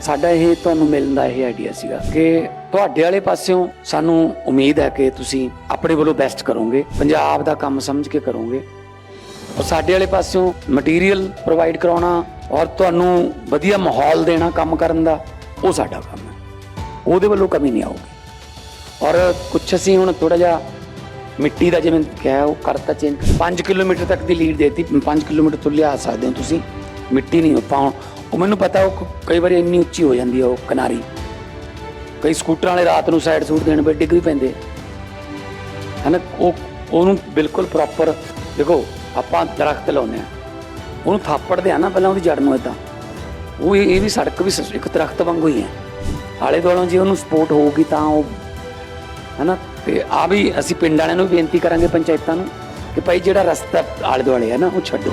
ਸਾਡਾ ਇਹ ਤੁਹਾਨੂੰ ਮਿਲਣ ਦਾ ਇਹ ਆਈਡੀਆ ਸੀਗਾ ਕਿ ਤੁਹਾਡੇ ਵਾਲੇ ਪਾਸਿਓਂ ਸਾਨੂੰ ਉਮੀਦ ਹੈ ਕਿ ਤੁਸੀਂ ਆਪਣੇ ਵੱਲੋਂ ਬੈਸਟ ਕਰੋਗੇ, ਪੰਜਾਬ ਦਾ ਕੰਮ ਸਮਝ ਕੇ ਕਰੋਗੇ। ਔਰ ਸਾਡੇ ਵਾਲੇ ਪਾਸਿਓਂ ਮਟੀਰੀਅਲ ਪ੍ਰੋਵਾਈਡ ਕਰਾਉਣਾ ਔਰ ਤੁਹਾਨੂੰ ਵਧੀਆ ਮਾਹੌਲ ਦੇਣਾ ਕੰਮ ਕਰਨ ਦਾ, ਉਹ ਸਾਡਾ ਕੰਮ ਹੈ। ਉਹਦੇ ਵੱਲੋਂ ਕਮੀ ਨਹੀਂ ਆਊਗੀ। ਔਰ ਕੁਛ ਅਸੀਂ ਹੁਣ ਥੋੜਾ ਜਿਹਾ ਮਿੱਟੀ ਦਾ ਜਿਵੇਂ ਕਿਹਾ, ਉਹ ਕਰਤਾ ਚੇਂਜ 5 ਕਿਲੋਮੀਟਰ ਤੱਕ ਦੀ ਲੀਡ ਦੇਤੀ 5 ਕਿਲੋਮੀਟਰ ਤੋਂ ਲਿਆ ਸਕਦੇ ਹੋ ਤੁਸੀਂ। ਮਿੱਟੀ ਨਹੀਂ ਪਾਉਣ ਉਹ ਮੈਨੂੰ ਪਤਾ, ਉਹ ਕ- ਕਈ ਵਾਰੀ ਇੰਨੀ ਉੱਚੀ ਹੋ ਜਾਂਦੀ ਹੈ ਉਹ ਕਿਨਾਰੀ। ਕਈ ਸਕੂਟਰਾਂ ਵਾਲੇ ਰਾਤ ਨੂੰ ਸਾਈਡ ਸੂਟ ਦੇਣ ਬੇ ਡਿੱਗ ਵੀ ਪੈਂਦੇ ਹੈ ਨਾ ਉਹ, ਉਹਨੂੰ ਬਿਲਕੁਲ ਪ੍ਰੋਪਰ ਦੇਖੋ, ਆਪਾਂ ਦਰਖਤ ਲਾਉਂਦੇ ਆ। ਉਹਨੂੰ ਥਾਪੜਦੇ ਆ ਨਾ ਪਹਿਲਾਂ ਉਹਦੀ ਜੜ ਨੂੰ ਇਦਾਂ ਉਹ ਇਹ ਇਹ ਵੀ ਸੜਕ ਵੀ ਸ- ਇੱਕ ਦਰਖਤ ਵਾਂਗੂ ਹੀ ਹੈ ਆਲੇ ਦੁਆਲੋਂ ਜੇ ਉਹਨੂੰ ਸਪੋਰਟ ਹੋਊਗੀ ਤਾਂ ਉਹ, ਹਨਾ, ਤੇ ਆ ਵੀ ਅਸੀਂ ਪਿੰਡ ਵਾਲਿਆਂ ਨੂੰ ਵੀ ਬੇਨਤੀ ਕਰਾਂਗੇ ਪੰਚਾਇਤਾਂ ਨੂੰ ਕਿ ਭਾਈ ਜਿਹੜਾ ਰਸਤਾ ਆਲੇ ਦੁਆਲੇ ਹੈ ਨਾ, ਉਹ ਛੱਡੋ।